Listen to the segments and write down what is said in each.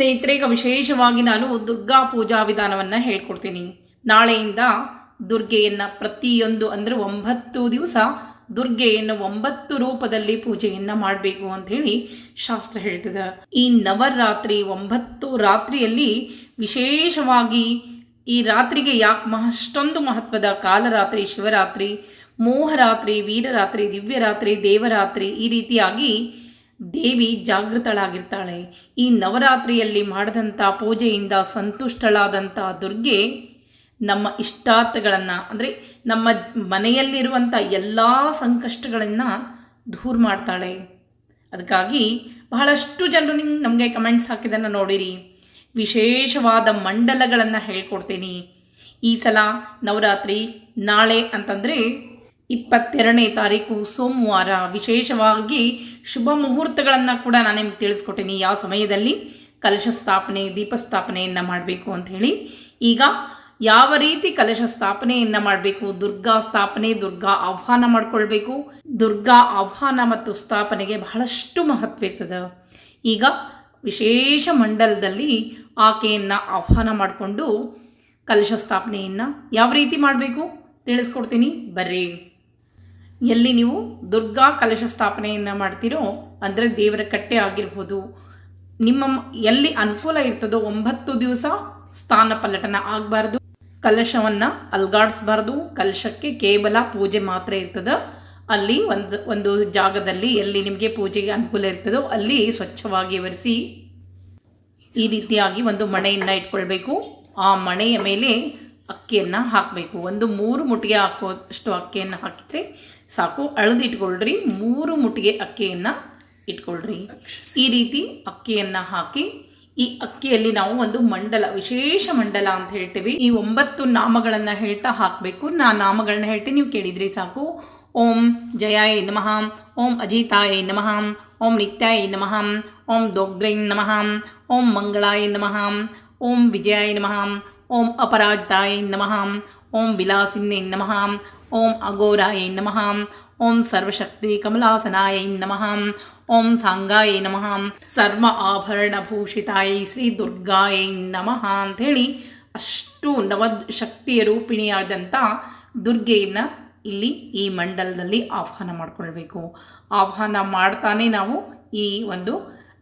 ಸ್ನೇಹಿತರೆ ಈಗ ವಿಶೇಷವಾಗಿ ನಾನು ದುರ್ಗಾ ಪೂಜಾ ವಿಧಾನವನ್ನು ಹೇಳ್ಕೊಡ್ತೀನಿ. ನಾಳೆಯಿಂದ ದುರ್ಗೆಯನ್ನು ಪ್ರತಿಯೊಂದು ಅಂದರೆ ಒಂಬತ್ತು ದಿವಸ ದುರ್ಗೆಯನ್ನು ಒಂಬತ್ತು ರೂಪದಲ್ಲಿ ಪೂಜೆಯನ್ನು ಮಾಡಬೇಕು ಅಂತ ಹೇಳಿ ಶಾಸ್ತ್ರ ಹೇಳ್ತದೆ. ಈ ನವರಾತ್ರಿ ಒಂಬತ್ತು ರಾತ್ರಿಯಲ್ಲಿ ವಿಶೇಷವಾಗಿ ಈ ರಾತ್ರಿಗೆ ಯಾಕೆ ಮಹಷ್ಟೊಂದು ಮಹತ್ವದ ಕಾಲರಾತ್ರಿ, ಶಿವರಾತ್ರಿ, ಮೋಹರಾತ್ರಿ, ವೀರರಾತ್ರಿ, ದಿವ್ಯರಾತ್ರಿ, ದೇವರಾತ್ರಿ ಈ ರೀತಿಯಾಗಿ ದೇವಿ ಜಾಗೃತಳಾಗಿರ್ತಾಳೆ. ಈ ನವರಾತ್ರಿಯಲ್ಲಿ ಮಾಡಿದಂಥ ಪೂಜೆಯಿಂದ ಸಂತುಷ್ಟಳಾದಂಥ ದುರ್ಗೆ ನಮ್ಮ ಇಷ್ಟಾರ್ಥಗಳನ್ನು, ಅಂದರೆ ನಮ್ಮ ಮನೆಯಲ್ಲಿರುವಂಥ ಎಲ್ಲ ಸಂಕಷ್ಟಗಳನ್ನು ದೂರ ಮಾಡ್ತಾಳೆ. ಅದಕ್ಕಾಗಿ ಬಹಳಷ್ಟು ಜನರು ನಿಂಗೆ ನಮಗೆ ಕಮೆಂಟ್ಸ್ ಹಾಕಿದ್ದನ್ನು ನೋಡಿರಿ. ವಿಶೇಷವಾದ ಮಂಡಲಗಳನ್ನು ಹೇಳ್ಕೊಡ್ತೀನಿ. ಈ ಸಲ ನವರಾತ್ರಿ ನಾಳೆ ಅಂತಂದರೆ ಇಪ್ಪತ್ತೆರಡನೇ ತಾರೀಕು ಸೋಮವಾರ. ವಿಶೇಷವಾಗಿ ಶುಭ ಮುಹೂರ್ತಗಳನ್ನು ಕೂಡ ನಾನು ನಿಮ್ಗೆ ತಿಳಿಸ್ಕೊಟ್ಟೀನಿ. ಯಾವ ಸಮಯದಲ್ಲಿ ಕಲಶ ಸ್ಥಾಪನೆ, ದೀಪ ಸ್ಥಾಪನೆಯನ್ನು ಮಾಡಬೇಕು ಅಂತ ಹೇಳಿ. ಈಗ ಯಾವ ರೀತಿ ಕಲಶ ಸ್ಥಾಪನೆಯನ್ನು ಮಾಡಬೇಕು? ದುರ್ಗಾ ಸ್ಥಾಪನೆ, ದುರ್ಗಾ ಆಹ್ವಾನ ಮಾಡಿಕೊಳ್ಬೇಕು. ದುರ್ಗಾ ಆಹ್ವಾನ ಮತ್ತು ಸ್ಥಾಪನೆಗೆ ಬಹಳಷ್ಟು ಮಹತ್ವ ಇರ್ತದೆ. ಈಗ ವಿಶೇಷ ಮಂಡಲದಲ್ಲಿ ಆಕೆಯನ್ನು ಆಹ್ವಾನ ಮಾಡಿಕೊಂಡು ಕಲಶ ಸ್ಥಾಪನೆಯನ್ನು ಯಾವ ರೀತಿ ಮಾಡಬೇಕು? ತಿಳಿಸ್ಕೊಡ್ತೀನಿ. ಬರ್ರಿ. ಎಲ್ಲಿ ನೀವು ದುರ್ಗಾ ಕಲಶ ಸ್ಥಾಪನೆಯನ್ನು ಮಾಡ್ತೀರೋ ಅಂದರೆ ದೇವರ ಕಟ್ಟೆ ಆಗಿರ್ಬೋದು. ನಿಮ್ಮ ಎಲ್ಲಿ ಅನುಕೂಲ ಇರ್ತದೋ ಒಂಬತ್ತು ದಿವಸ ಸ್ಥಾನ ಪಲ್ಲಟನ ಆಗಬಾರ್ದು. ಕಲಶವನ್ನು ಅಲ್ಗಾಡಿಸ್ಬಾರ್ದು. ಕಲಶಕ್ಕೆ ಕೇವಲ ಪೂಜೆ ಮಾತ್ರ ಇರ್ತದೆ. ಅಲ್ಲಿ ಒಂದು ಒಂದು ಜಾಗದಲ್ಲಿ ಎಲ್ಲಿ ನಿಮಗೆ ಪೂಜೆಗೆ ಅನುಕೂಲ ಇರ್ತದೋ ಅಲ್ಲಿ ಸ್ವಚ್ಛವಾಗಿ ಒರೆಸಿ ಈ ರೀತಿಯಾಗಿ ಒಂದು ಮಣೆಯನ್ನು ಇಟ್ಕೊಳ್ಬೇಕು. ಆ ಮಣೆಯ ಮೇಲೆ ಅಕ್ಕಿಯನ್ನು ಹಾಕಬೇಕು. ಒಂದು ಮೂರು ಮುಟ್ಟಿಗೆ ಹಾಕೋಷ್ಟು ಅಕ್ಕಿಯನ್ನು ಹಾಕಿದರೆ ಸಾಕು. ಅಳೆದಿಟ್ಕೊಳ್ರಿ. ಮೂರು ಮುಟ್ಟಿಗೆ ಅಕ್ಕಿಯನ್ನು ಇಟ್ಕೊಳ್ರಿ. ಈ ರೀತಿ ಅಕ್ಕಿಯನ್ನು ಹಾಕಿ ಈ ಅಕ್ಕಿಯಲ್ಲಿ ನಾವು ಒಂದು ಮಂಡಲ, ವಿಶೇಷ ಮಂಡಲ ಅಂತ ಹೇಳ್ತೀವಿ. ಈ ಒಂಬತ್ತು ನಾಮಗಳನ್ನು ಹೇಳ್ತಾ ಹಾಕಬೇಕು. ನಾ ನಾಮಗಳನ್ನ ಹೇಳ್ತೀನಿ, ನೀವು ಕೇಳಿದ್ರಿ ಸಾಕು. ಓಂ ಜಯಾಯ ನಮಃ. ಓಂ ಅಜಿತಾಯ ನಮಃ. ಓಂ ನಿತ್ಯಾಯ ನಮಃ. ಓಂ ದೋಗ್ರೈ ನಮಃ. ಓಂ ಮಂಗಳಾಯ ನಮಃ. ಓಂ ವಿಜಯಾಯ ನಮಃ. ಓಂ ಅಪರಾಜಿತಾಯ ನಮಃ, ಓಂ ವಿಲಾಸಿನ್ನೇ ನಮಃ, ಓಂ ಅಘೋರಾಯ ನಮಃ, ಓಂ ಸರ್ವಶಕ್ತಿ ಕಮಲಾಸನಾಯ ನಮಃ, ಓಂ ಸಾಂಗಾಯ ನಮಃ, ಸರ್ವ ಆಭರಣಭೂಷಿತಾಯ ಶ್ರೀ ದುರ್ಗಾಯ ನಮಃ ಅಂಥೇಳಿ ಅಷ್ಟು ನವ ಶಕ್ತಿಯ ರೂಪಿಣಿಯಾದಂಥ ದುರ್ಗೆಯನ್ನು ಇಲ್ಲಿ ಈ ಮಂಡಲದಲ್ಲಿ ಆಹ್ವಾನ ಮಾಡಿಕೊಳ್ಬೇಕು. ಆಹ್ವಾನ ಮಾಡ್ತಾನೆ ನಾವು ಈ ಒಂದು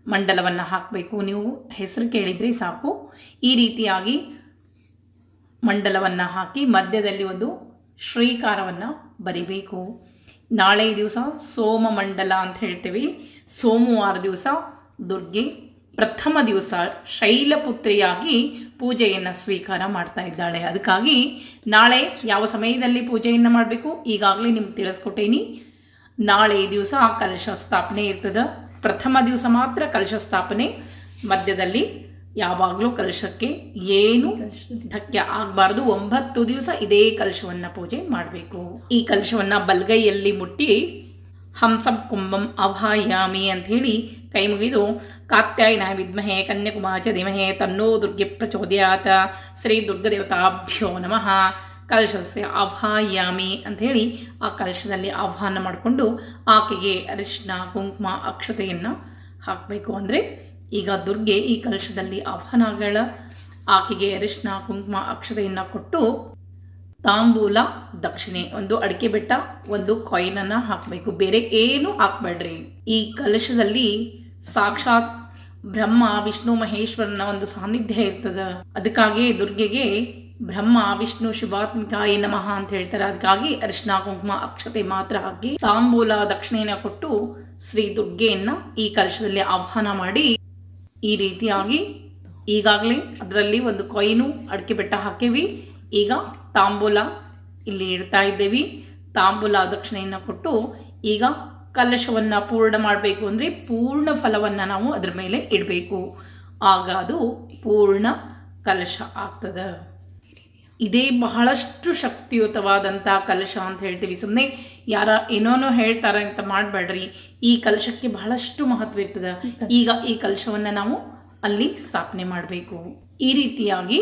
ಮಂಡಲವನ್ನು ಹಾಕಬೇಕು. ನೀವು ಹೆಸರು ಕೇಳಿದರೆ ಸಾಕು. ಈ ರೀತಿಯಾಗಿ ಮಂಡಲವನ್ನು ಹಾಕಿ ಮಧ್ಯದಲ್ಲಿ ಒಂದು ಶ್ರೀಕಾರವನ್ನು ಬರಿಬೇಕು. ನಾಳೆ ದಿವಸ ಸೋಮ ಮಂಡಲ ಅಂತ ಹೇಳ್ತೀವಿ. ಸೋಮವಾರ ದಿವಸ ದುರ್ಗೆ ಪ್ರಥಮ ದಿವಸ ಶೈಲಪುತ್ರಿಯಾಗಿ ಪೂಜೆಯನ್ನು ಸ್ವೀಕಾರ ಮಾಡ್ತಾ ಇದ್ದಾಳೆ. ಅದಕ್ಕಾಗಿ ನಾಳೆ ಯಾವ ಸಮಯದಲ್ಲಿ ಪೂಜೆಯನ್ನು ಮಾಡಬೇಕು ಈಗಾಗಲೇ ನಿಮ್ಗೆ ತಿಳಿಸ್ಕೊಟ್ಟೇನಿ. ನಾಳೆ ದಿವಸ ಕಲಶ ಸ್ಥಾಪನೆ ಇರ್ತದೆ. ಪ್ರಥಮ ದಿವಸ ಮಾತ್ರ ಕಲಶ ಸ್ಥಾಪನೆ. ಮಧ್ಯದಲ್ಲಿ ಯಾವಾಗಲೂ ಕಲಶಕ್ಕೆ ಏನು ಧಕ್ಕೆ ಆಗಬಾರ್ದು. ಒಂಬತ್ತು ದಿವಸ ಇದೇ ಕಲಶವನ್ನು ಪೂಜೆ ಮಾಡಬೇಕು. ಈ ಕಲಶವನ್ನು ಬಲ್ಗೈಯಲ್ಲಿ ಮುಟ್ಟಿ ಹಂಸಂ ಕುಂಭಂ ಅಹಾಯಾಮಿ ಅಂತ ಹೇಳಿ ಕೈ ಮುಗಿದು ಕಾತ್ಯಾಯನ ವಿದ್ಮಹೆ ಕನ್ಯಾಕುಮಾರ ಧೀಮಹೆ ತನ್ನೋ ದುರ್ಗೆ ಪ್ರಚೋದಯಾತ. ಶ್ರೀ ದುರ್ಗದೇವತಾಭ್ಯೋ ನಮಃ. ಕಲಶಸ್ಯ ಅಂತ ಅಂಥೇಳಿ ಆ ಕಲಶದಲ್ಲಿ ಆಹ್ವಾನ ಮಾಡಿಕೊಂಡು ಆಕೆಗೆ ಅರಿಶಿನ ಕುಂಕುಮ, ಅಕ್ಷತೆಯನ್ನು ಹಾಕಬೇಕು. ಅಂದರೆ ಈಗ ದುರ್ಗೆ ಈ ಕಲಶದಲ್ಲಿ ಆಹ್ವಾನಗಳ ಆಕೆಗೆ ಅರಿಶಿನ, ಕುಂಕುಮ, ಅಕ್ಷತೆಯನ್ನು ಕೊಟ್ಟು ತಾಂಬೂಲ, ದಕ್ಷಿಣೆ, ಒಂದು ಅಡಿಕೆ ಬೆಟ್ಟ, ಒಂದು ಕಾಯಿನನ್ನು ಹಾಕಬೇಕು. ಬೇರೆ ಏನು ಹಾಕಬೇಡ್ರಿ. ಈ ಕಲಶದಲ್ಲಿ ಸಾಕ್ಷಾತ್ ಬ್ರಹ್ಮ, ವಿಷ್ಣು, ಮಹೇಶ್ವರನ ಒಂದು ಸಾನ್ನಿಧ್ಯ ಇರ್ತದ. ಅದಕ್ಕಾಗಿ ದುರ್ಗೆಗೆ ಬ್ರಹ್ಮ, ವಿಷ್ಣು, ಶಿವಾತ್ಮಿಕಾಯ ನಮಃ ಅಂತ ಹೇಳ್ತಾರೆ. ಅದಕ್ಕಾಗಿ ಅರಿಶಿನ, ಕುಂಕುಮ, ಅಕ್ಷತೆ ಮಾತ್ರ ಹಾಕಿ ತಾಂಬೂಲ, ದಕ್ಷಿಣೆಯನ್ನ ಕೊಟ್ಟು ಶ್ರೀ ದುರ್ಗೆಯನ್ನ ಈ ಕಲಶದಲ್ಲಿ ಆಹ್ವಾನ ಮಾಡಿ ಈ ರೀತಿಯಾಗಿ ಈಗಾಗಲೇ ಅದರಲ್ಲಿ ಒಂದು ಕೊಯ್ನು ಅಡಿಕೆ ಬೆಟ್ಟ ಹಾಕೇವಿ. ಈಗ ತಾಂಬೂಲ ಇಲ್ಲಿ ಇಡ್ತಾ ಇದ್ದೇವೆ. ತಾಂಬೂಲ ದಕ್ಷಿಣೆಯನ್ನು ಕೊಟ್ಟು ಈಗ ಕಲಶವನ್ನು ಪೂರ್ಣ ಮಾಡಬೇಕು ಅಂದರೆ ಪೂರ್ಣ ಫಲವನ್ನು ನಾವು ಅದರ ಮೇಲೆ ಇಡಬೇಕು. ಆಗ ಅದು ಪೂರ್ಣ ಕಲಶ ಆಗ್ತದೆ. ಇದೇ ಬಹಳಷ್ಟು ಶಕ್ತಿಯುತವಾದಂಥ ಕಲಶ ಅಂತ ಹೇಳ್ತೀವಿ. ಸುಮ್ಮನೆ ಯಾರ ಏನೋನೋ ಹೇಳ್ತಾರೆ ಅಂತ ಮಾಡಬೇಡ್ರಿ. ಈ ಕಲಶಕ್ಕೆ ಬಹಳಷ್ಟು ಮಹತ್ವ ಇರ್ತದೆ. ಈಗ ಈ ಕಲಶವನ್ನು ನಾವು ಅಲ್ಲಿ ಸ್ಥಾಪನೆ ಮಾಡಬೇಕು. ಈ ರೀತಿಯಾಗಿ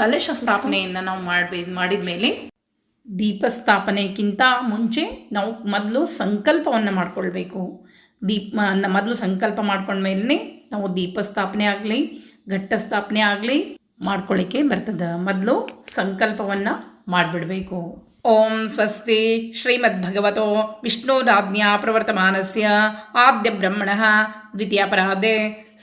ಕಲಶ ಸ್ಥಾಪನೆಯನ್ನು ನಾವು ಮಾಡಬೇ ಮಾಡಿದ ಮೇಲೆ ದೀಪ ಸ್ಥಾಪನೆಗಿಂತ ಮುಂಚೆ ನಾವು ಮೊದಲು ಸಂಕಲ್ಪವನ್ನು ಮಾಡಿಕೊಳ್ಬೇಕು. ದೀಪ ಮೊದಲು ಸಂಕಲ್ಪ ಮಾಡ್ಕೊಂಡ್ಮೇಲೆ ನಾವು ದೀಪ ಸ್ಥಾಪನೆ ಆಗಲಿ, ಘಟ್ಟ ಸ್ಥಾಪನೆ ಆಗಲಿ ಮಾಡ್ಕೊಳ್ಳಿಕ್ಕೆ ಬರ್ತದೆ ಮೊದಲು ಸಂಕಲ್ಪವನ್ನು ಮಾಡಿಬಿಡಬೇಕು. ಓಂ ಸ್ವಸ್ತಿ ಶ್ರೀಮದ್ಭಗವತೋ ವಿಷ್ಣುರಾಜ್ಞಾ ಪ್ರವರ್ತಮಾನಸ್ಯ ಆದ್ಯ ಬ್ರಹ್ಮಣ ದ್ವಿತೀಯಪರಾಧೆ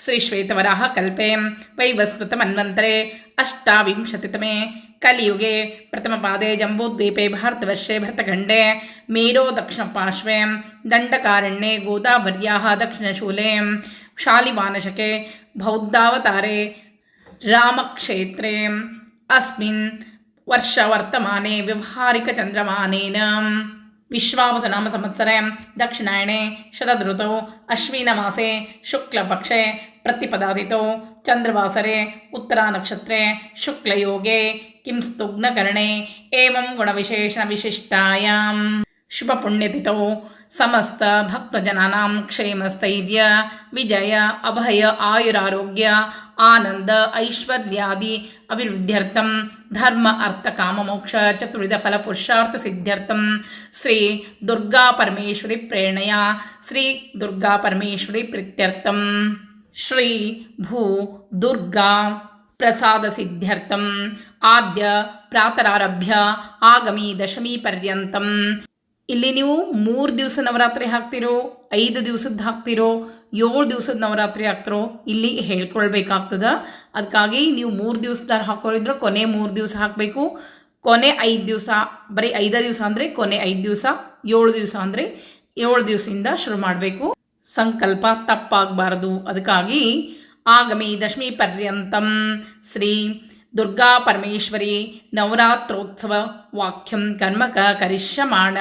ಶ್ರೀಶ್ವೇತವರಾಹ ಕಲ್ಪೆ ವೈವಸ್ವತಮನ್ವಂತರೆ ಅಷ್ಟಾವಿಂಶತಿತಮೇ ಕಲಿಯುಗೆ ಪ್ರಥಮಪಾದೆ ಜಂಬೂದ್ವೀಪೆ ಭಾರತವರ್ಷೆ ಭರತಖಂಡೆ ಮೇರೋ ದಕ್ಷಿಣಪಾರ್ಶ್ವೆ ದಂಡಕಾರಣ್ಯೆ ಗೋದಾವರ್ಯಾಹ ದಕ್ಷಿಣಶೂಲೆ ಶಾಲಿಮಾನಶಕೆ ಬೌದ್ಧಾವತಾರೆ ರಾಮಕ್ಷೇತ್ರ ಅಸ್ಮಿನ್ ವರ್ಷ ವರ್ತಮಾನೆ ವ್ಯವಹಾರಿಕ ಚಂದ್ರಮಾನೇನ ವಿಶ್ವಾವಸ ನಾಮ ಸಂವತ್ಸರೆ ದಕ್ಷಿಣಾಯಣೆ ಶರದ್ ಋತು ಅಶ್ವಿನ ಮಾಸೆ ಶುಕ್ಲಪಕ್ಷೆ ಪ್ರತಿಪದಾದಿತು ಚಂದ್ರವಾಸರೆ ಉತ್ತರ ಉತ್ತರಾನಕ್ಷತ್ರೆ ಶುಕ್ಲಯೋಗೆ ಕಿಂಸ್ತುಗ್ನಕರ್ಣೆ ಏವಂ ಗುಣವಿಶೇಷ ವಿಶಿಷ್ಟಾಯಾಂ ಶುಭಪುಣ್ಯತಿಥೌ भक्तजनानां क्षेमस्थैर्य विजय अभय आयुरारोग्य आनन्द ऐश्वर्यादि अभिवृद्ध्यर्थं धर्म अर्थ काममोक्ष चतुर्विधफलपुरुषार्थसिद्ध्यर्थं श्री दुर्गापरमेश्वरी प्रेरणया श्री भू दुर्गा प्रसादसिद्ध्यर्थम् आद्य प्रातरारभ्य आगमी दशमीपर्यन्तं ಇಲ್ಲಿ ನೀವು ಮೂರು ದಿವಸ ನವರಾತ್ರಿ ಹಾಕ್ತಿರೋ, ಐದು ದಿವಸದ್ದು ಹಾಕ್ತಿರೋ, ಏಳು ದಿವಸದ ನವರಾತ್ರಿ ಹಾಕ್ತಿರೋ, ಇಲ್ಲಿ ಹೇಳ್ಕೊಳ್ಬೇಕಾಗ್ತದ. ಅದಕ್ಕಾಗಿ ನೀವು ಮೂರು ದಿವಸದಾರ ಹಾಕೋರಿದ್ರೆ ಕೊನೆ ಮೂರು ದಿವಸ ಹಾಕಬೇಕು. ಕೊನೆ ಐದು ದಿವಸ, ಬರೀ ಐದು ದಿವಸ ಅಂದರೆ ಕೊನೆ ಐದು ದಿವಸ, ಏಳು ದಿವಸ ಅಂದರೆ ಏಳು ದಿವಸದಿಂದ ಶುರು ಮಾಡಬೇಕು. ಸಂಕಲ್ಪ ತಪ್ಪಾಗಬಾರ್ದು. ಅದಕ್ಕಾಗಿ ಆಗಮಿ ದಶಮಿ ಪರ್ಯಂತಂ ಶ್ರೀ ದುರ್ಗಾ ಪರಮೇಶ್ವರಿ ನವರಾತ್ರೋತ್ಸವ ವಾಕ್ಯಂ ಕರ್ಮಕ ಕರಿಷ್ಯಮಾಣ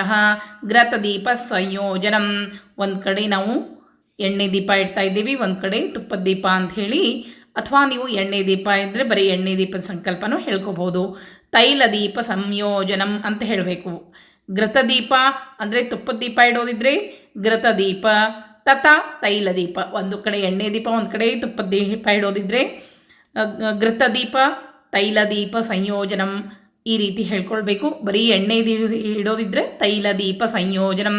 ಗ್ರತದೀಪ ಸಂಯೋಜನಂ. ಒಂದು ಕಡೆ ನಾವು ಎಣ್ಣೆ ದೀಪ ಇಡ್ತಾ ಇದ್ದೀವಿ, ಒಂದು ಕಡೆ ತುಪ್ಪದ ದೀಪ ಹೇಳಿ, ಅಥವಾ ನೀವು ಎಣ್ಣೆ ದೀಪ ಇದ್ದರೆ ಬರೀ ಎಣ್ಣೆ ದೀಪದ ಸಂಕಲ್ಪನೂ ಹೇಳ್ಕೋಬೋದು ತೈಲ ದೀಪ ಸಂಯೋಜನಂ ಅಂತ ಹೇಳಬೇಕು. ಘೃತದೀಪ ಅಂದರೆ ತುಪ್ಪದ ದೀಪ ಇಡೋದಿದ್ರೆ ಘೃತದೀಪ ತತ ತೈಲ ದೀಪ. ಒಂದು ಕಡೆ ಎಣ್ಣೆ ದೀಪ, ಒಂದು ಕಡೆ ತುಪ್ಪದ ದೀಪ ಇಡೋದಿದ್ರೆ ಘೃತದೀಪ ತೈಲ ದೀಪ ಸಂಯೋಜನಂ ಈ ರೀತಿ ಹೇಳ್ಕೊಳ್ಬೇಕು. ಬರೀ ಎಣ್ಣೆ ಇಡೋದಿದ್ರೆ ತೈಲ ದೀಪ ಸಂಯೋಜನಂ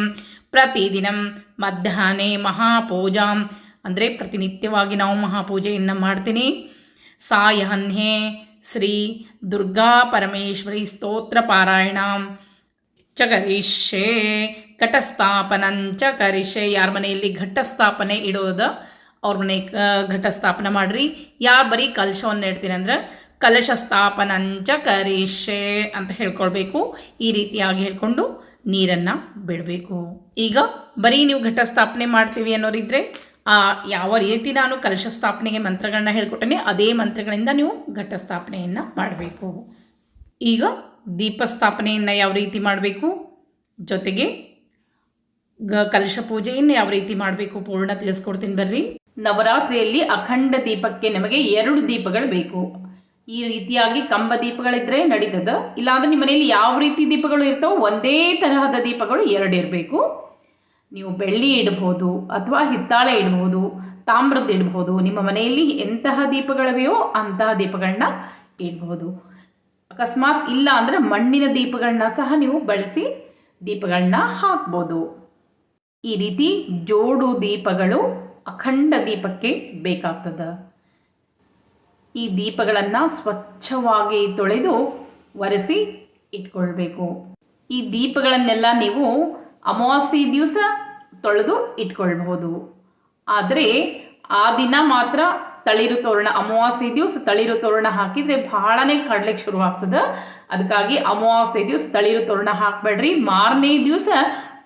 ಪ್ರತಿದಿನಂ ಮಧ್ಯಾಹ್ನೆ ಮಹಾಪೂಜಾಂ. ಅಂದರೆ ಪ್ರತಿನಿತ್ಯವಾಗಿ ನಾವು ಮಹಾಪೂಜೆಯನ್ನು ಮಾಡ್ತೀನಿ. ಸಾಯಹನ್ಹೆ ಶ್ರೀ ದುರ್ಗಾ ಪರಮೇಶ್ವರಿ ಸ್ತೋತ್ರ ಪಾರಾಯಣ. ಚ ಘಟಸ್ಥಾಪನಂಚ ಕರಿಷೆ ಯಾರ ಮನೆಯಲ್ಲಿ ಘಟಸ್ಥಾಪನೆ ಇಡೋದ, ಅವ್ರ ಮನೆ ಘಟಸ್ಥಾಪನೆ ಮಾಡಿರಿ. ಯಾರು ಬರೀ ಕಲಶವನ್ನು ಇಡ್ತೀನಿ ಅಂದ್ರೆ ಕಲಶ ಕರೀಷೆ ಅಂತ ಹೇಳ್ಕೊಳ್ಬೇಕು. ಈ ರೀತಿಯಾಗಿ ಹೇಳ್ಕೊಂಡು ನೀರನ್ನು ಬಿಡಬೇಕು. ಈಗ ಬರೀ ನೀವು ಘಟ ಸ್ಥಾಪನೆ ಮಾಡ್ತೀವಿ ಅನ್ನೋರಿದ್ರೆ, ಆ ಯಾವ ರೀತಿ ನಾನು ಕಲಶ ಸ್ಥಾಪನೆಗೆ ಮಂತ್ರಗಳನ್ನ ಹೇಳ್ಕೊಟ್ಟೇನೆ, ಅದೇ ಮಂತ್ರಗಳಿಂದ ನೀವು ಘಟ ಸ್ಥಾಪನೆಯನ್ನು ಮಾಡಬೇಕು. ಈಗ ದೀಪ ಸ್ಥಾಪನೆಯನ್ನು ಯಾವ ರೀತಿ ಮಾಡಬೇಕು? ಜೊತೆಗೆ ಗ ಕಲಶ ಪೂಜೆಯನ್ನು ಯಾವ ರೀತಿ ಮಾಡಬೇಕು? ಪೂರ್ಣ ತಿಳಿಸ್ಕೊಡ್ತೀನಿ ಬರ್ರಿ. ನವರಾತ್ರಿಯಲ್ಲಿ ಅಖಂಡ ದೀಪಕ್ಕೆ ನಮಗೆ ಎರಡು ದೀಪಗಳು ಬೇಕು. ಈ ರೀತಿಯಾಗಿ ಕಂಬ ದೀಪಗಳಿದ್ರೆ ನಡೀತದ. ಇಲ್ಲಾಂದ್ರೆ ನಿಮ್ಮ ಮನೆಯಲ್ಲಿ ಯಾವ ರೀತಿ ದೀಪಗಳು ಇರ್ತಾವೋ ಒಂದೇ ತರಹದ ದೀಪಗಳು ಎರಡು ಇರಬೇಕು. ನೀವು ಬೆಳ್ಳಿ ಇಡ್ಬೋದು ಅಥವಾ ಹಿತ್ತಾಳೆ ಇಡ್ಬೋದು, ತಾಮ್ರದ ಇಡ್ಬೋದು, ನಿಮ್ಮ ಮನೆಯಲ್ಲಿ ಎಂತಹ ದೀಪಗಳಿವೆಯೋ ಅಂತಹ ದೀಪಗಳನ್ನ ಇಡ್ಬೋದು. ಅಕಸ್ಮಾತ್ ಇಲ್ಲ ಅಂದರೆ ಮಣ್ಣಿನ ದೀಪಗಳನ್ನ ಸಹ ನೀವು ಬಳಸಿ ದೀಪಗಳನ್ನ ಹಾಕ್ಬೋದು. ಈ ರೀತಿ ಜೋಡು ದೀಪಗಳು ಅಖಂಡ ದೀಪಕ್ಕೆ ಬೇಕಾಗ್ತದೆ. ಈ ದೀಪಗಳನ್ನು ಸ್ವಚ್ಛವಾಗಿ ತೊಳೆದು ಒರೆಸಿ ಇಟ್ಕೊಳ್ಬೇಕು. ಈ ದೀಪಗಳನ್ನೆಲ್ಲ ನೀವು ಅಮಾವಾಸ್ಯೆ ದಿವಸ ತೊಳೆದು ಇಟ್ಕೊಳ್ಬಹುದು. ಆದರೆ ಆ ದಿನ ಮಾತ್ರ ತಳಿರು ತೋರಣ, ಅಮಾವಾಸ್ಯೆ ದಿವಸ ತಳಿರು ತೋರಣ ಹಾಕಿದರೆ ಭಾಳನೇ ಕಡ್ಲಿಕ್ಕೆ ಶುರು ಆಗ್ತದೆ. ಅದಕ್ಕಾಗಿ ಅಮಾವಾಸ್ಯೆ ದಿವಸ ತಳಿರು ತೋರಣ ಹಾಕಬೇಡ್ರಿ. ಮಾರನೇ ದಿವಸ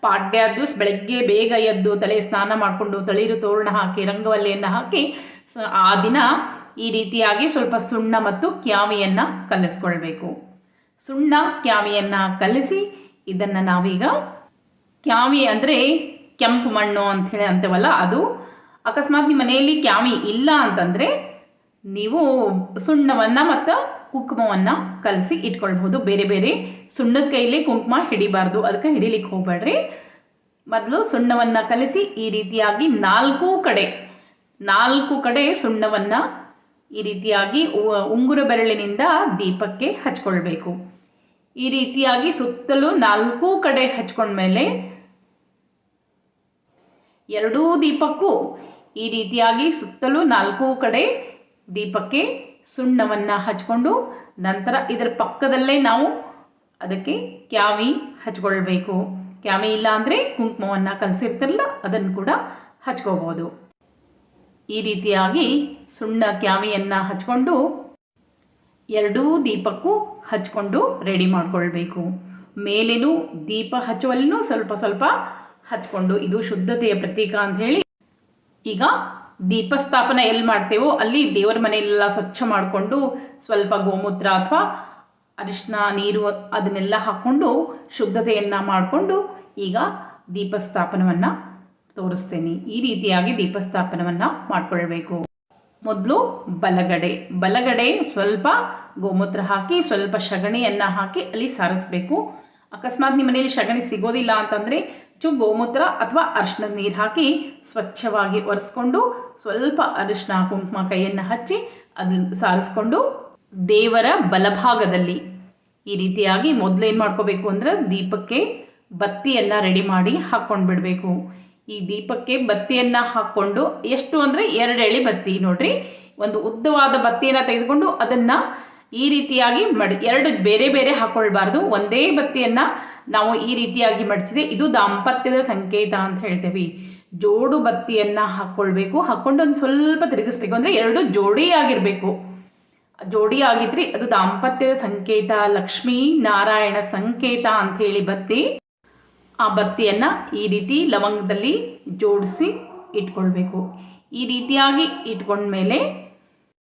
ಪಾಡ್ಯ ದಿವಸ ಬೆಳಗ್ಗೆ ಬೇಗ ಎದ್ದು ತಲೆ ಸ್ನಾನ ಮಾಡಿಕೊಂಡು ತಳಿರು ತೋರಣ ಹಾಕಿ, ರಂಗವಲ್ಲಿಯನ್ನು ಹಾಕಿ ಆ ದಿನ ಈ ರೀತಿಯಾಗಿ ಸ್ವಲ್ಪ ಸುಣ್ಣ ಮತ್ತು ಕ್ಯಾವಿಯನ್ನು ಕಲಿಸ್ಕೊಳ್ಬೇಕು. ಸುಣ್ಣ, ಕ್ಯಾವಿಯನ್ನು ಕಲಿಸಿ ಇದನ್ನು ನಾವೀಗ ಕ್ಯಾವಿ ಅಂದರೆ ಕೆಂಪು ಮಣ್ಣು ಅಂಥೇಳಿ ಅಂತೇವಲ್ಲ, ಅದು ಅಕಸ್ಮಾತ್ ನಿಮ್ಮ ಮನೆಯಲ್ಲಿ ಕ್ಯಾವಿ ಇಲ್ಲ ಅಂತಂದರೆ ನೀವು ಸುಣ್ಣವನ್ನು ಮತ್ತು ಕುಂಕುಮವನ್ನು ಕಲಸಿ ಇಟ್ಕೊಳ್ಬೋದು ಬೇರೆ ಬೇರೆ ಸುಣ್ಣದ ಕೈಲಿ ಕುಂಕುಮ ಹಿಡಿಬಾರ್ದು, ಅದಕ್ಕೆ ಹಿಡಿಲಿಕ್ಕೆ ಹೋಗಬೇಡ್ರಿ. ಮೊದಲು ಸುಣ್ಣವನ್ನು ಕಲಿಸಿ ಈ ರೀತಿಯಾಗಿ ನಾಲ್ಕು ಕಡೆ ನಾಲ್ಕು ಕಡೆ ಸುಣ್ಣವನ್ನು ಈ ರೀತಿಯಾಗಿ ಉಂಗುರ ಬೆರಳಿನಿಂದ ದೀಪಕ್ಕೆ ಹಚ್ಕೊಳ್ಬೇಕು. ಈ ರೀತಿಯಾಗಿ ಸುತ್ತಲೂ ನಾಲ್ಕು ಕಡೆ ಹಚ್ಕೊಂಡ್ಮೇಲೆ ಎರಡೂ ದೀಪಕ್ಕೂ ಈ ರೀತಿಯಾಗಿ ಸುತ್ತಲೂ ನಾಲ್ಕು ಕಡೆ ದೀಪಕ್ಕೆ ಸುಣ್ಣವನ್ನು ಹಚ್ಕೊಂಡು ನಂತರ ಇದರ ಪಕ್ಕದಲ್ಲೇ ನಾವು ಅದಕ್ಕೆ ಕ್ಯಾವಿ ಹಚ್ಕೊಳ್ಬೇಕು. ಕ್ಯಾವಿ ಇಲ್ಲ ಅಂದರೆ ಕುಂಕುಮವನ್ನು ಕಲಸಿರ್ತಿರಲ್ಲ, ಅದನ್ನು ಕೂಡ ಹಚ್ಕೋಬೋದು. ಈ ರೀತಿಯಾಗಿ ಸುಣ್ಣ ಕ್ಯಾಮಿಯನ್ನು ಹಚ್ಕೊಂಡು ಎರಡೂ ದೀಪಕ್ಕೂ ಹಚ್ಕೊಂಡು ರೆಡಿ ಮಾಡಿಕೊಳ್ಬೇಕು. ಮೇಲೇನೂ ದೀಪ ಹಚ್ಚುವಲ್ಲೂ ಸ್ವಲ್ಪ ಸ್ವಲ್ಪ ಹಚ್ಕೊಂಡು ಇದು ಶುದ್ಧತೆಯ ಪ್ರತೀಕ ಅಂತ ಹೇಳಿ ಈಗ ದೀಪಸ್ಥಾಪನ ಎಲ್ಲಿ ಮಾಡ್ತೇವೋ ಅಲ್ಲಿ ದೇವರ ಮನೆಯೆಲ್ಲ ಸ್ವಚ್ಛ ಮಾಡಿಕೊಂಡು ಸ್ವಲ್ಪ ಗೋಮೂತ್ರ ಅಥವಾ ಅರಿಶಿನ ನೀರು ಅದನ್ನೆಲ್ಲ ಹಾಕ್ಕೊಂಡು ಶುದ್ಧತೆಯನ್ನು ಮಾಡಿಕೊಂಡು ಈಗ ದೀಪಸ್ಥಾಪನವನ್ನು ತೋರಿಸ್ತೇನೆ. ಈ ರೀತಿಯಾಗಿ ದೀಪಸ್ಥಾಪನವನ್ನು ಮಾಡಿಕೊಳ್ಬೇಕು. ಮೊದಲು ಬಲಗಡೆ. ಬಲಗಡೆ ಸ್ವಲ್ಪ ಗೋಮೂತ್ರ ಹಾಕಿ, ಸ್ವಲ್ಪ ಸಗಣಿಯನ್ನು ಹಾಕಿ ಅಲ್ಲಿ ಸಾರಿಸ್ಬೇಕು. ಅಕಸ್ಮಾತ್ ನಿಮ್ಮ ಮನೆಯಲ್ಲಿ ಸಗಣಿ ಸಿಗೋದಿಲ್ಲ ಅಂತಂದರೆ ಚು ಗೋಮೂತ್ರ ಅಥವಾ ಅರಿಶಿನದ ನೀರು ಹಾಕಿ ಸ್ವಚ್ಛವಾಗಿ ಒರೆಸ್ಕೊಂಡು ಸ್ವಲ್ಪ ಅರಿಶಿನ ಕುಂಕುಮ ಕೈಯನ್ನು ಹಚ್ಚಿ ಅದನ್ನು ಸಾರಿಸ್ಕೊಂಡು ದೇವರ ಬಲಭಾಗದಲ್ಲಿ ಈ ರೀತಿಯಾಗಿ ಮೊದಲು ಏನು ಮಾಡ್ಕೋಬೇಕು ಅಂದರೆ ದೀಪಕ್ಕೆ ಬತ್ತಿಯನ್ನು ರೆಡಿ ಮಾಡಿ ಹಾಕ್ಕೊಂಡು ಬಿಡಬೇಕು ಈ ದೀಪಕ್ಕೆ ಬತ್ತಿಯನ್ನು ಹಾಕ್ಕೊಂಡು ಎಷ್ಟು ಅಂದರೆ ಎರಡು ಎಳೆ ಬತ್ತಿ ನೋಡ್ರಿ. ಒಂದು ಉದ್ದವಾದ ಬತ್ತಿಯನ್ನು ತೆಗೆದುಕೊಂಡು ಅದನ್ನು ಈ ರೀತಿಯಾಗಿ ಮಡಿ, ಎರಡು ಬೇರೆ ಬೇರೆ ಹಾಕ್ಕೊಳ್ಬಾರ್ದು ಒಂದೇ ಬತ್ತಿಯನ್ನು ನಾವು ಈ ರೀತಿಯಾಗಿ ಮಡಚಿದೆ ಇದು ದಾಂಪತ್ಯದ ಸಂಕೇತ ಅಂತ ಹೇಳ್ತೇವೆ. ಜೋಡು ಬತ್ತಿಯನ್ನು ಹಾಕ್ಕೊಳ್ಬೇಕು ಹಾಕ್ಕೊಂಡು ಒಂದು ಸ್ವಲ್ಪ ತಿರುಗಿಸ್ಬೇಕು. ಅಂದರೆ ಎರಡು ಜೋಡಿ ಆಗಿರಬೇಕು. ಜೋಡಿ ಆಗಿದ್ರಿ ಅದು ದಾಂಪತ್ಯದ ಸಂಕೇತ, ಲಕ್ಷ್ಮೀ ನಾರಾಯಣ ಸಂಕೇತ ಅಂಥೇಳಿ ಬತ್ತಿ. ಆ ಬತ್ತಿಯನ್ನು ಈ ರೀತಿ ಲವಂಗದಲ್ಲಿ ಜೋಡಿಸಿ ಇಟ್ಕೊಳ್ಬೇಕು. ಈ ರೀತಿಯಾಗಿ ಇಟ್ಕೊಂಡ್ಮೇಲೆ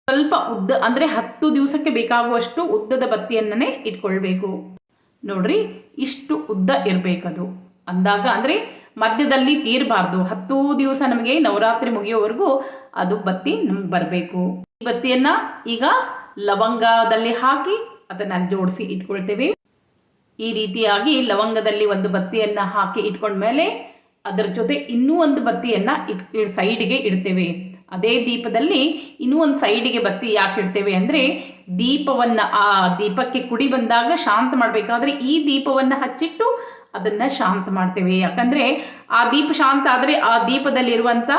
ಸ್ವಲ್ಪ ಉದ್ದ, ಅಂದರೆ ಹತ್ತು ದಿವಸಕ್ಕೆ ಬೇಕಾಗುವಷ್ಟು ಉದ್ದದ ಬತ್ತಿಯನ್ನೇ ಇಟ್ಕೊಳ್ಬೇಕು. ನೋಡ್ರಿ, ಇಷ್ಟು ಉದ್ದ ಇರಬೇಕದು. ಅಂದಾಗ ಅಂದರೆ ಮಧ್ಯದಲ್ಲಿ ತೀರಬಾರ್ದು. ಹತ್ತು ದಿವಸ ನಮಗೆ ನವರಾತ್ರಿ ಮುಗಿಯೋವರೆಗೂ ಅದು ಬತ್ತಿ ನಮ್ಗೆ ಬರಬೇಕು. ಈ ಬತ್ತಿಯನ್ನು ಈಗ ಲವಂಗದಲ್ಲಿ ಹಾಕಿ ಅದನ್ನು ಜೋಡಿಸಿ ಇಟ್ಕೊಳ್ತೇವೆ. ಈ ರೀತಿಯಾಗಿ ಲವಂಗದಲ್ಲಿ ಒಂದು ಬತ್ತಿಯನ್ನು ಹಾಕಿ ಇಟ್ಕೊಂಡ್ಮೇಲೆ ಅದರ ಜೊತೆ ಇನ್ನೂ ಒಂದು ಬತ್ತಿಯನ್ನು ಇಟ್ ಸೈಡ್ಗೆ ಇಡ್ತೇವೆ. ಅದೇ ದೀಪದಲ್ಲಿ ಇನ್ನೂ ಒಂದು ಸೈಡಿಗೆ ಬತ್ತಿ ಯಾಕೆ ಇಡ್ತೇವೆ ಅಂದರೆ ದೀಪವನ್ನು, ಆ ದೀಪಕ್ಕೆ ಕುಡಿ ಬಂದಾಗ ಶಾಂತ ಮಾಡಬೇಕಾದ್ರೆ ಈ ದೀಪವನ್ನು ಹಚ್ಚಿಟ್ಟು ಅದನ್ನು ಶಾಂತ ಮಾಡ್ತೇವೆ. ಯಾಕಂದರೆ ಆ ದೀಪ ಶಾಂತ ಆದರೆ ಆ ದೀಪದಲ್ಲಿರುವಂಥ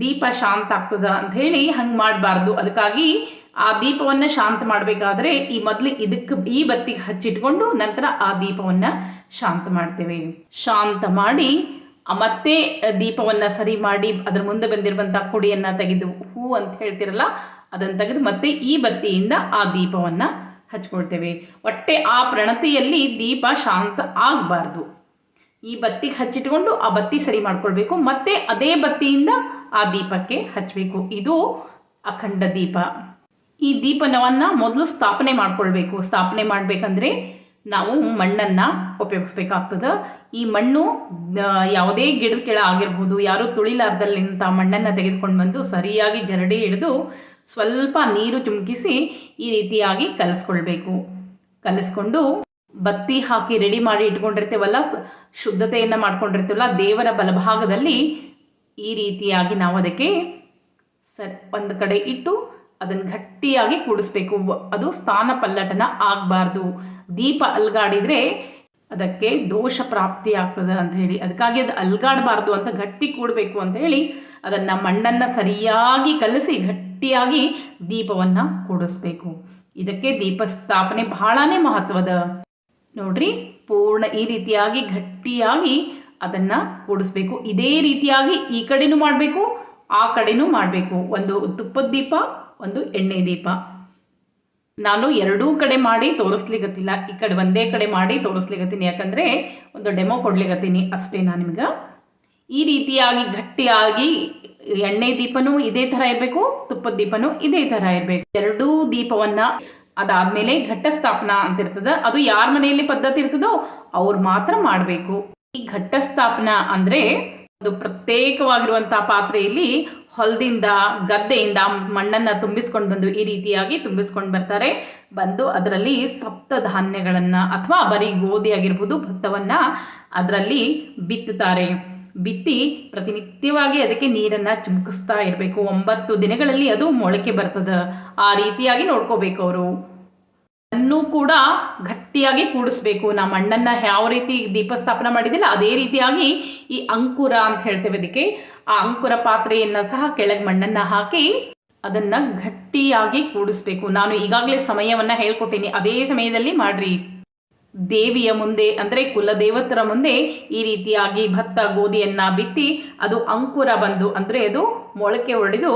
ದೀಪ ಶಾಂತ ಆಗ್ತದ ಅಂತ ಹೇಳಿ ಹಂಗೆ ಮಾಡಬಾರ್ದು. ಅದಕ್ಕಾಗಿ ಆ ದೀಪವನ್ನು ಶಾಂತ ಮಾಡಬೇಕಾದ್ರೆ ಈ ಮೊದಲು ಇದಕ್ಕೆ ಈ ಬತ್ತಿಗೆ ಹಚ್ಚಿಟ್ಕೊಂಡು ನಂತರ ಆ ದೀಪವನ್ನು ಶಾಂತ ಮಾಡ್ತೇವೆ. ಶಾಂತ ಮಾಡಿ ಮತ್ತೆ ದೀಪವನ್ನು ಸರಿ ಮಾಡಿ, ಅದರ ಮುಂದೆ ಬಂದಿರುವಂಥ ಕುಡಿಯನ್ನು ತೆಗೆದು ಹೂ ಅಂತ ಹೇಳ್ತಿರಲ್ಲ, ಅದನ್ನು ತೆಗೆದು ಮತ್ತೆ ಈ ಬತ್ತಿಯಿಂದ ಆ ದೀಪವನ್ನು ಹಚ್ಕೊಳ್ತೇವೆ. ಒಟ್ಟೆ ಆ ಪ್ರಣತಿಯಲ್ಲಿ ದೀಪ ಶಾಂತ ಆಗಬಾರ್ದು. ಈ ಬತ್ತಿಗೆ ಹಚ್ಚಿಟ್ಕೊಂಡು ಆ ಬತ್ತಿ ಸರಿ ಮಾಡ್ಕೊಳ್ಬೇಕು, ಮತ್ತೆ ಅದೇ ಬತ್ತಿಯಿಂದ ಆ ದೀಪಕ್ಕೆ ಹಚ್ಚಬೇಕು ಇದು ಅಖಂಡ ದೀಪ. ಈ ದೀಪನವನ್ನು ಮೊದಲು ಸ್ಥಾಪನೆ ಮಾಡ್ಕೊಳ್ಬೇಕು. ಸ್ಥಾಪನೆ ಮಾಡಬೇಕಂದ್ರೆ ನಾವು ಮಣ್ಣನ್ನು ಉಪಯೋಗಿಸ್ಬೇಕಾಗ್ತದೆ. ಈ ಮಣ್ಣು ಯಾವುದೇ ಗಿಡದ ಕೆಳ ಆಗಿರ್ಬೋದು, ಯಾರು ತುಳಿಲಾರ್ದಲ್ಲಿಂಥ ಮಣ್ಣನ್ನು ತೆಗೆದುಕೊಂಡು ಬಂದು ಸರಿಯಾಗಿ ಜರಡಿ ಹಿಡಿದು ಸ್ವಲ್ಪ ನೀರು ಚುಮುಕಿಸಿ ಈ ರೀತಿಯಾಗಿ ಕಲಿಸ್ಕೊಳ್ಬೇಕು. ಕಲಿಸ್ಕೊಂಡು ಬತ್ತಿ ಹಾಕಿ ರೆಡಿ ಮಾಡಿ ಇಟ್ಕೊಂಡಿರ್ತೇವಲ್ಲ, ಸ- ಶುದ್ಧತೆಯನ್ನು ಮಾಡ್ಕೊಂಡಿರ್ತೀವಲ್ಲ, ದೇವರ ಬಲಭಾಗದಲ್ಲಿ ಈ ರೀತಿಯಾಗಿ ನಾವು ಅದಕ್ಕೆ ಸರ್, ಒಂದು ಕಡೆ ಇಟ್ಟು ಅದನ್ನು ಗಟ್ಟಿಯಾಗಿ ಕೂಡಿಸ್ಬೇಕು. ಅದು ಸ್ಥಾನ ಪಲ್ಲಟನ ಆಗಬಾರ್ದು. ದೀಪ ಅಲ್ಗಾಡಿದರೆ ಅದಕ್ಕೆ ದೋಷ ಪ್ರಾಪ್ತಿ ಆಗ್ತದೆ ಅಂತ ಹೇಳಿ. ಅದಕ್ಕಾಗಿ ಅದು ಅಲ್ಗಾಡಬಾರ್ದು ಅಂತ ಗಟ್ಟಿ ಕೂಡಬೇಕು ಅಂತ ಹೇಳಿ ಅದನ್ನು ಮಣ್ಣನ್ನು ಸರಿಯಾಗಿ ಕಲಸಿ ಗಟ್ಟಿಯಾಗಿ ದೀಪವನ್ನು ಕೂಡಿಸ್ಬೇಕು. ಇದಕ್ಕೆ ದೀಪ ಸ್ಥಾಪನೆ ಬಹಳನೇ ಮಹತ್ವದ. ನೋಡ್ರಿ, ಪೂರ್ಣ ಈ ರೀತಿಯಾಗಿ ಗಟ್ಟಿಯಾಗಿ ಅದನ್ನು ಕೂಡಿಸ್ಬೇಕು. ಇದೇ ರೀತಿಯಾಗಿ ಈ ಕಡೆನೂ ಮಾಡಬೇಕು, ಆ ಕಡೆನೂ ಮಾಡಬೇಕು. ಒಂದು ತುಪ್ಪದ ದೀಪ ಒಂದು ಎಣ್ಣೆ ದೀಪ. ನಾನು ಎರಡೂ ಕಡೆ ಮಾಡಿ ತೋರಿಸ್ಲಿಗತ್ತಿಲ್ಲ ಈ ಕಡೆ ಒಂದೇ ಕಡೆ ಮಾಡಿ ತೋರಿಸ್ಲಿಗತ್ತೀನಿ ಯಾಕಂದರೆ ಒಂದು ಡೆಮೋ ಕೊಡ್ಲಿಗತ್ತೀನಿ ಅಷ್ಟೇ ನಾನು ನಿಮ್ಗೆ. ಈ ರೀತಿಯಾಗಿ ಗಟ್ಟಿಯಾಗಿ ಎಣ್ಣೆ ದೀಪನೂ ಇದೇ ಥರ ಇರಬೇಕು, ತುಪ್ಪದ ದೀಪನೂ ಇದೇ ಥರ ಇರಬೇಕು. ಎರಡೂ ದೀಪವನ್ನು ಅದಾದಮೇಲೆ ಘಟ್ಟ ಸ್ಥಾಪನಾ ಅಂತ ಇರ್ತದೆ ಅದು ಯಾರ ಮನೆಯಲ್ಲಿ ಪದ್ಧತಿ ಇರ್ತದೋ ಅವ್ರು ಮಾತ್ರ ಮಾಡಬೇಕು. ಈ ಘಟ್ಟ ಸ್ಥಾಪನಾ ಅಂದರೆ ಒಂದು ಪ್ರತ್ಯೇಕವಾಗಿರುವಂಥ ಪಾತ್ರೆಯಲ್ಲಿ ಹೊಲದಿಂದ, ಗದ್ದೆಯಿಂದ ಮಣ್ಣನ್ನು ತುಂಬಿಸ್ಕೊಂಡು ಬಂದು ಈ ರೀತಿಯಾಗಿ ತುಂಬಿಸ್ಕೊಂಡು ಬರ್ತಾರೆ. ಬಂದು ಅದರಲ್ಲಿ ಸಪ್ತ ಧಾನ್ಯಗಳನ್ನು ಅಥವಾ ಬರೀ ಗೋಧಿ ಆಗಿರ್ಬೋದು ಭತ್ತವನ್ನು ಅದರಲ್ಲಿ ಬಿತ್ತುತ್ತಾರೆ. ಬಿತ್ತಿ ಪ್ರತಿನಿತ್ಯವಾಗಿ ಅದಕ್ಕೆ ನೀರನ್ನು ಚಿಮುಕಿಸ್ತಾ ಇರಬೇಕು. ಒಂಬತ್ತು ದಿನಗಳಲ್ಲಿ ಅದು ಮೊಳಕೆ ಬರ್ತದೆ. ಆ ರೀತಿಯಾಗಿ ನೋಡ್ಕೋಬೇಕು ಅವರು. ಅನ್ನು ಕೂಡ ಗಟ್ಟಿಯಾಗಿ ಕೂಡಿಸ್ಬೇಕು. ನಾವು ಮಣ್ಣನ್ನು ಯಾವ ರೀತಿ ದೀಪ ಸ್ಥಾಪನೆ ಮಾಡಿದಿಲ್ಲ ಅದೇ ರೀತಿಯಾಗಿ ಈ ಅಂಕುರ ಅಂತ ಹೇಳ್ತೇವೆ ಅದಕ್ಕೆ. ಆ ಅಂಕುರ ಪಾತ್ರೆಯನ್ನು ಸಹ ಕೆಳಗೆ ಮಣ್ಣನ್ನು ಹಾಕಿ ಅದನ್ನು ಗಟ್ಟಿಯಾಗಿ ಕೂಡಿಸ್ಬೇಕು. ನಾನು ಈಗಾಗಲೇ ಸಮಯವನ್ನು ಹೇಳ್ಕೊಟ್ಟೀನಿ. ಅದೇ ಸಮಯದಲ್ಲಿ ಮಾಡ್ರಿ. ದೇವಿಯ ಮುಂದೆ, ಅಂದರೆ ಕುಲದೇವತರ ಮುಂದೆ ಈ ರೀತಿಯಾಗಿ ಭತ್ತ ಗೋಧಿಯನ್ನ ಬಿತ್ತಿ ಅದು ಅಂಕುರ ಬಂದು, ಅಂದರೆ ಅದು ಮೊಳಕೆ ಹೊಡೆದು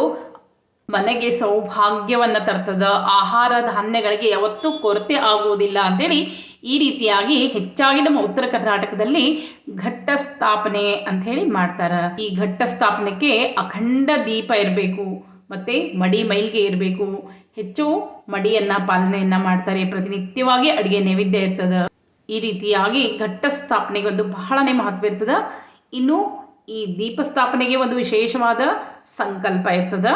ಮನೆಗೆ ಸೌಭಾಗ್ಯವನ್ನು ತರ್ತದ. ಆಹಾರ ಧಾನ್ಯಗಳಿಗೆ ಯಾವತ್ತೂ ಕೊರತೆ ಆಗುವುದಿಲ್ಲ ಅಂತೇಳಿ ಈ ರೀತಿಯಾಗಿ ಹೆಚ್ಚಾಗಿ ನಮ್ಮ ಉತ್ತರ ಕರ್ನಾಟಕದಲ್ಲಿ ಘಟ್ಟ ಸ್ಥಾಪನೆ ಅಂತ ಹೇಳಿ ಮಾಡ್ತಾರೆ. ಈ ಘಟ್ಟ ಸ್ಥಾಪನೆಗೆ ಅಖಂಡ ದೀಪ ಇರಬೇಕು, ಮತ್ತೆ ಮಡಿ ಮೈಲ್ಗೆ ಇರಬೇಕು. ಹೆಚ್ಚು ಮಡಿಯನ್ನ, ಪಾಲನೆಯನ್ನ ಮಾಡ್ತಾರೆ. ಪ್ರತಿನಿತ್ಯವಾಗಿ ಅಡಿಗೆ ನೈವೇದ್ಯ ಇರ್ತದ. ಈ ರೀತಿಯಾಗಿ ಘಟ್ಟ ಸ್ಥಾಪನೆಗೆ ಒಂದು ಬಹಳನೇ ಮಹತ್ವ ಇರ್ತದ. ಇನ್ನು ಈ ದೀಪ ಸ್ಥಾಪನೆಗೆ ಒಂದು ವಿಶೇಷವಾದ ಸಂಕಲ್ಪ ಇರ್ತದ.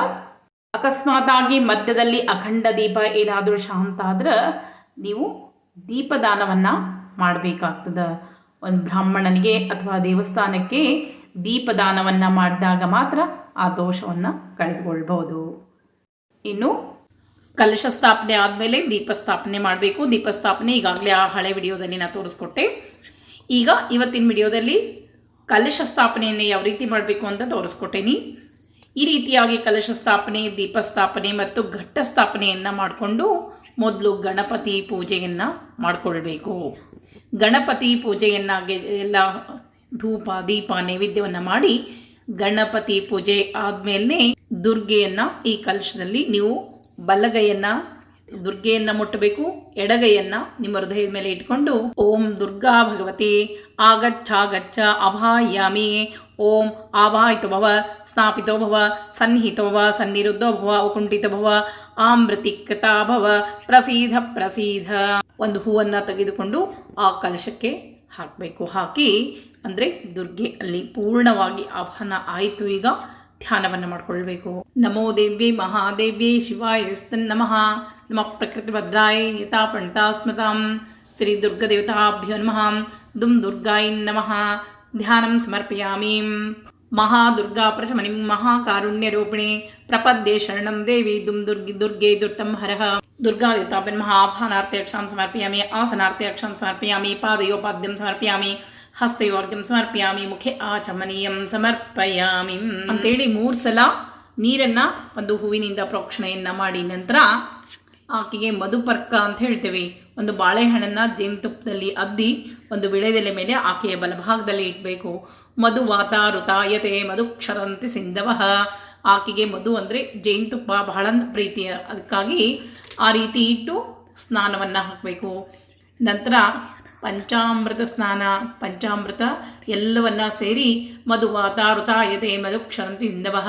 ಅಕಸ್ಮಾತಾಗಿ ಮಧ್ಯದಲ್ಲಿ ಅಖಂಡ ದೀಪ ಏನಾದರೂ ಶಾಂತ ಆದ್ರೆ ನೀವು ದೀಪದಾನವನ್ನು ಮಾಡಬೇಕಾಗ್ತದ. ಒಂದು ಬ್ರಾಹ್ಮಣನಿಗೆ ಅಥವಾ ದೇವಸ್ಥಾನಕ್ಕೆ ದೀಪದಾನವನ್ನು ಮಾಡಿದಾಗ ಮಾತ್ರ ಆ ದೋಷವನ್ನು ಕಳೆದುಕೊಳ್ಬೋದು ಇನ್ನು ಕಲಶ ಸ್ಥಾಪನೆ ಆದಮೇಲೆ ದೀಪ ಸ್ಥಾಪನೆ ಮಾಡಬೇಕು. ದೀಪ ಸ್ಥಾಪನೆ ಈಗಾಗಲೇ ಆ ಹಳೆ ವಿಡಿಯೋದಲ್ಲಿ ನಾನು ತೋರಿಸ್ಕೊಟ್ಟೆ. ಈಗ ಇವತ್ತಿನ ವಿಡಿಯೋದಲ್ಲಿ ಕಲಶ ಸ್ಥಾಪನೆಯನ್ನು ಯಾವ ರೀತಿ ಮಾಡಬೇಕು ಅಂತ ತೋರಿಸ್ಕೊಟ್ಟೇನಿ. ಈ ರೀತಿಯಾಗಿ ಕಲಶ ಸ್ಥಾಪನೆ, ದೀಪ ಸ್ಥಾಪನೆ ಮತ್ತು ಘಟ್ಟ ಸ್ಥಾಪನೆಯನ್ನು ಮಾಡಿಕೊಂಡು ಮೊದಲು ಗಣಪತಿ ಪೂಜೆಯನ್ನು ಮಾಡಿಕೊಳ್ಬೇಕು. ಗಣಪತಿ ಪೂಜೆಯನ್ನು ಎಲ್ಲ ಧೂಪ, ದೀಪ, ನೈವೇದ್ಯವನ್ನು ಮಾಡಿ ಗಣಪತಿ ಪೂಜೆ ಆದಮೇಲೆ ದುರ್ಗೆಯನ್ನು ಈ ಕಲಶದಲ್ಲಿ ನೀವು ಬಲಗೈಯನ್ನು ದುರ್ಗೆಯನ್ನ ಮುಟ್ಟಬೇಕು, ಎಡಗೈಯನ್ನ ನಿಮ್ಮ ಹೃದಯದ ಮೇಲೆ ಇಟ್ಕೊಂಡು, ಓಂ ದುರ್ಗಾ ಭಗವತಿ ಆಗಚ್ಛಾಗಚ್ಚ ಅಭಾಯಾಮಿ, ಓಂ ಆವಾಹಿತೋ ಭವ ಸ್ನಾಪಿತೋ ಭವ ಸನ್ನಿಹಿತೋ ಭವ ಸನ್ನಿರುದ್ಧೋ ಭವ ಉಕುಂಠಿತ ಭವ ಆಮೃತಿಕತಾ ಭವ ಪ್ರಸೀಧ ಪ್ರಸೀಧ. ಒಂದು ಹೂವನ್ನ ತೆಗೆದುಕೊಂಡು ಆ ಕಲಶಕ್ಕೆ ಹಾಕಬೇಕು. ಹಾಕಿ, ಅಂದ್ರೆ ದುರ್ಗೆ ಅಲ್ಲಿ ಪೂರ್ಣವಾಗಿ ಆಹ್ವಾನ ಆಯಿತು. ಈಗ ಧ್ಯಾನವನ್ನು ಮಾಡಿಕೊಳ್ಬೇಕು. ನಮೋ ದೇವ್ಯೈ, ಮಹಾದೇವ್ಯೈ, ಶಿವಾಯ ನಮಃ. ನಮ ಪ್ರಕೃತಿ ಭದ್ರಾಯ ಯಥಾ ಪಂಡಿತಾ ಸ್ಮೃತಾಂ ಶ್ರೀ ದುರ್ಗದೇವತಾಭ್ಯೋ ನಮಃ ದುಂ ದುರ್ಗಾಯ ನಮಃ ಧ್ಯಾನಂ ಸಮರ್ಪಯಾಮಿ ಮಹಾದುರ್ಗಾ ಪ್ರಶಮನಿಂ ಮಹಾಕಾರುಣ್ಯರೂಪಿಣಿ ಪ್ರಪದ್ಯೆ ಶರಣಂ ದೇವಿ ದುಂ ದುರ್ಗಿ ದುರ್ಗೆ ದುರ್ತಂ ಹರಃ ದುರ್ಗಾಯುತಾಭ್ಯ ನಮಃ ಆಹ್ವಾನಾರ್ಥಿ ಅಕ್ಷಾಂ ಸಮರ್ಪಯಾಮಿ ಆಸನಾರ್ಥಿ ಅಕ್ಷಾಂ ಸಮರ್ಪಯಾಮಿ ಪಾದಯೋಪಾದ್ಯಂ ಸಮರ್ಪಯಾಮಿ ಹಸ್ತಯೋರ್ಘ್ಯಂ ಸಮರ್ಪಯಾಮಿ ಮುಖೆ ಆಚಮನೀಯಂ ಸಮರ್ಪಯಾಮಿ ಅಂತೇಳಿ ಮೂರು ಸಲ ನೀರನ್ನು ಒಂದು ಹೂವಿನಿಂದ ಪ್ರೋಕ್ಷಣೆಯನ್ನು ಮಾಡಿ ನಂತರ ಆಕೆಗೆ ಮಧುಪರ್ಕ ಅಂತ ಹೇಳ್ತೇವೆ. ಒಂದು ಬಾಳೆಹಣ್ಣನ್ನು ಜೇನುತುಪ್ಪದಲ್ಲಿ ಅದ್ದಿ, ಒಂದು ವಿಳೆದೆಲೆ ಮೇಲೆ ಆಕೆಯ ಬಲಭಾಗದಲ್ಲಿ ಇಡಬೇಕು. ಮಧು ವಾತಾರುತಾಯತೆ ಮಧು ಕ್ಷರಂತಿ ಸಿಂಧವಃ. ಆಕೆಗೆ ಮಧು ಅಂದರೆ ಜೇನುತುಪ್ಪ ಬಹಳ ಪ್ರೀತಿಯ ಅದಕ್ಕಾಗಿ ಆ ರೀತಿ ಇಟ್ಟು ಸ್ನಾನವನ್ನು ಹಾಕಬೇಕು. ನಂತರ ಪಂಚಾಮೃತ ಸ್ನಾನ, ಪಂಚಾಮೃತ ಎಲ್ಲವನ್ನ ಸೇರಿ ಮಧು ವಾತಾರುತಾಯತೆ ಮಧು ಕ್ಷರಂತಿ ಸಿಂಧವಃ.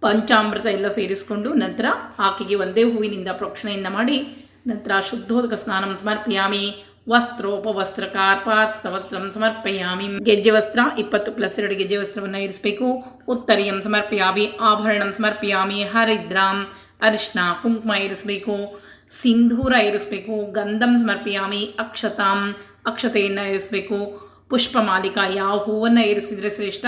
ಪಂಚಾಮೃತ ಎಲ್ಲ ಸೇರಿಸಿಕೊಂಡು ನಂತರ ಆಕೆಗೆ ಒಂದೇ ಹೂವಿನಿಂದ ಪ್ರೋಕ್ಷಣೆಯನ್ನು ಮಾಡಿ ನಂತರ ಶುದ್ಧೋದಕ ಸ್ನಾನಂ ಸಮರ್ಪಯಾಮಿ. ವಸ್ತ್ರೋಪವಸ್ತ್ರ ಕಾರ್ಪಾಸ್ತವಸ್ತ್ರಂ ಸಮರ್ಪಯಾಮಿ. ಗೆಜ್ಜೆ ವಸ್ತ್ರ ಇಪ್ಪತ್ತು ಪ್ಲಸ್ ಎರಡು ಗೆಜ್ಜೆ ವಸ್ತ್ರವನ್ನು ಇರಿಸಬೇಕು. ಉತ್ತರಿಯಂ ಸಮರ್ಪಯಾಮಿ. ಆಭರಣಂ ಸಮರ್ಪಯಾಮಿ. ಹರಿದ್ರಾಂ ಅರಿಶಿನ ಕುಂಕುಮ ಇರಿಸಬೇಕು. ಸಿಂಧೂರ ಇರಿಸಬೇಕು. ಗಂಧಂ ಸಮರ್ಪಯಾಮಿ. ಅಕ್ಷತಾಂ ಅಕ್ಷತೆಯನ್ನು ಇರಿಸಬೇಕು. ಪುಷ್ಪಮಾಲಿಕ ಯಾವ ಹೂವನ್ನು ಇರಿಸಿದ್ರೆ ಶ್ರೇಷ್ಠ?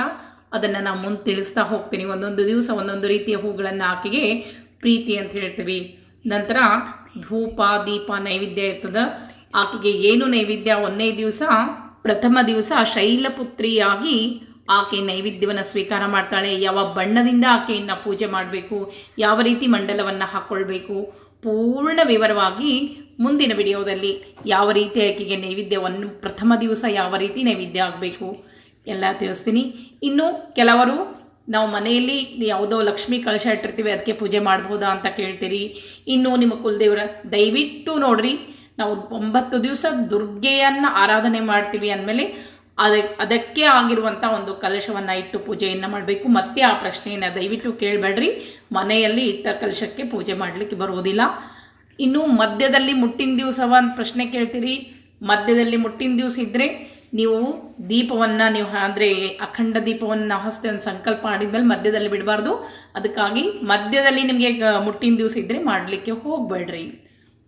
ಅದನ್ನು ನಾವು ಮುಂದೆ ತಿಳಿಸ್ತಾ ಹೋಗ್ತೀನಿ. ಒಂದೊಂದು ದಿವಸ ಒಂದೊಂದು ರೀತಿಯ ಹೂಗಳನ್ನು ಆಕೆಗೆ ಪ್ರೀತಿ ಅಂತ ಹೇಳ್ತೀವಿ. ನಂತರ ಧೂಪ, ದೀಪ, ನೈವೇದ್ಯ ಇರ್ತದೆ. ಆಕೆಗೆ ಏನು ನೈವೇದ್ಯ? ಒಂದೇ ದಿವಸ, ಪ್ರಥಮ ದಿವಸ ಶೈಲಪುತ್ರಿಯಾಗಿ ಆಕೆ ನೈವೇದ್ಯವನ್ನು ಸ್ವೀಕಾರ ಮಾಡ್ತಾಳೆ. ಯಾವ ಬಣ್ಣದಿಂದ ಆಕೆಯನ್ನು ಪೂಜೆ ಮಾಡಬೇಕು? ಯಾವ ರೀತಿ ಮಂಡಲವನ್ನು ಹಾಕ್ಕೊಳ್ಬೇಕು ಪೂರ್ಣ ವಿವರವಾಗಿ ಮುಂದಿನ ವಿಡಿಯೋದಲ್ಲಿ ಯಾವ ರೀತಿ ಆಕೆಗೆ ನೈವೇದ್ಯವನ್ನು ಪ್ರಥಮ ದಿವಸ ಯಾವ ರೀತಿ ನೈವೇದ್ಯ ಆಗಬೇಕು? ಎಲ್ಲ ತಿಳಿಸ್ತೀನಿ. ಇನ್ನು ಕೆಲವರು ನಾವು ಮನೆಯಲ್ಲಿ ಯಾವುದೋ ಲಕ್ಷ್ಮಿ ಕಳಶ ಇಟ್ಟಿರ್ತೀವಿ, ಅದಕ್ಕೆ ಪೂಜೆ ಮಾಡ್ಬೋದಾ ಅಂತ ಕೇಳ್ತೀರಿ. ಇನ್ನು ನಿಮ್ಮ ಕುಲದೇವರ, ದಯವಿಟ್ಟು ನೋಡ್ರಿ, ನಾವು ಒಂಬತ್ತು ದಿವಸ ದುರ್ಗೆಯನ್ನು ಆರಾಧನೆ ಮಾಡ್ತೀವಿ ಅಂದಮೇಲೆ ಅದಕ್ಕೆ ಅದಕ್ಕೆ ಆಗಿರುವಂಥ ಒಂದು ಕಲಶವನ್ನು ಇಟ್ಟು ಪೂಜೆಯನ್ನು ಮಾಡಬೇಕು. ಮತ್ತೆ ಆ ಪ್ರಶ್ನೆಯನ್ನು ದಯವಿಟ್ಟು ಕೇಳಬೇಡ್ರಿ. ಮನೆಯಲ್ಲಿ ಇಟ್ಟ ಕಲಶಕ್ಕೆ ಪೂಜೆ ಮಾಡಲಿಕ್ಕೆ ಬರುವುದಿಲ್ಲ. ಇನ್ನು ಮಧ್ಯದಲ್ಲಿ ಮುಟ್ಟಿನ ದಿವಸ ಪ್ರಶ್ನೆ ಕೇಳ್ತೀರಿ. ಮಧ್ಯದಲ್ಲಿ ಮುಟ್ಟಿನ ದಿವಸ ಇದ್ದರೆ ನೀವು ದೀಪವನ್ನು ನೀವು ಅಂದರೆ ಅಖಂಡ ದೀಪವನ್ನು ನಾವು ಹಸ್ತೆ ಒಂದು ಸಂಕಲ್ಪ ಮಾಡಿದ್ಮೇಲೆ ಮಧ್ಯದಲ್ಲಿ ಬಿಡಬಾರ್ದು. ಅದಕ್ಕಾಗಿ ಮಧ್ಯದಲ್ಲಿ ನಿಮಗೆ ಮುಟ್ಟಿನ ದಿವಸ ಇದ್ದರೆ ಮಾಡಲಿಕ್ಕೆ ಹೋಗಬೇಡ್ರಿ.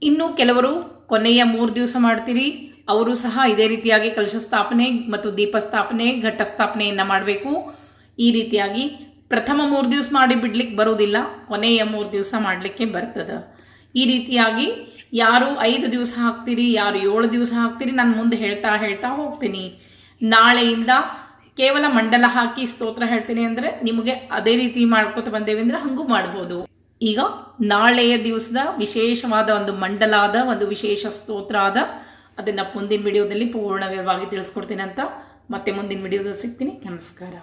ಇನ್ನು ಕೆಲವರು ಕೊನೆಯ ಮೂರು ದಿವಸ ಮಾಡ್ತೀರಿ. ಅವರು ಸಹ ಇದೇ ರೀತಿಯಾಗಿ ಕಲಶ ಸ್ಥಾಪನೆ ಮತ್ತು ದೀಪ ಸ್ಥಾಪನೆ, ಘಟ್ಟ ಸ್ಥಾಪನೆಯನ್ನು ಮಾಡಬೇಕು. ಈ ರೀತಿಯಾಗಿ ಪ್ರಥಮ ಮೂರು ದಿವಸ ಮಾಡಿ ಬಿಡ್ಲಿಕ್ಕೆ ಬರೋದಿಲ್ಲ ಕೊನೆಯ ಮೂರು ದಿವಸ ಮಾಡಲಿಕ್ಕೆ ಬರ್ತದೆ. ಈ ರೀತಿಯಾಗಿ ಯಾರು ಐದು ದಿವಸ ಹಾಕ್ತೀರಿ, ಯಾರು ಏಳು ದಿವಸ ಹಾಕ್ತೀರಿ, ನಾನು ಮುಂದೆ ಹೇಳ್ತಾ ಹೇಳ್ತಾ ಹೋಗ್ತೀನಿ. ನಾಳೆಯಿಂದ ಕೇವಲ ಮಂಡಲ ಹಾಕಿ ಸ್ತೋತ್ರ ಹೇಳ್ತೀನಿ ಅಂದರೆ ನಿಮಗೆ ಅದೇ ರೀತಿ ಮಾಡ್ಕೋತ ಬಂದೇವೆ ಅಂದರೆ ಹಂಗೂ ಮಾಡ್ಬೋದು. ಈಗ ನಾಳೆಯ ದಿವಸದ ವಿಶೇಷವಾದ ಒಂದು ಮಂಡಲಾದ ಒಂದು ವಿಶೇಷ ಸ್ತೋತ್ರ ಆದ, ಅದನ್ನು ಮುಂದಿನ ವಿಡಿಯೋದಲ್ಲಿ ಪೂರ್ಣವಾಗಿ ತಿಳಿಸ್ಕೊಡ್ತೀನಿ ಅಂತ ಮತ್ತೆ ಮುಂದಿನ ವಿಡಿಯೋದಲ್ಲಿ ಸಿಗ್ತೀನಿ. ನಮಸ್ಕಾರ.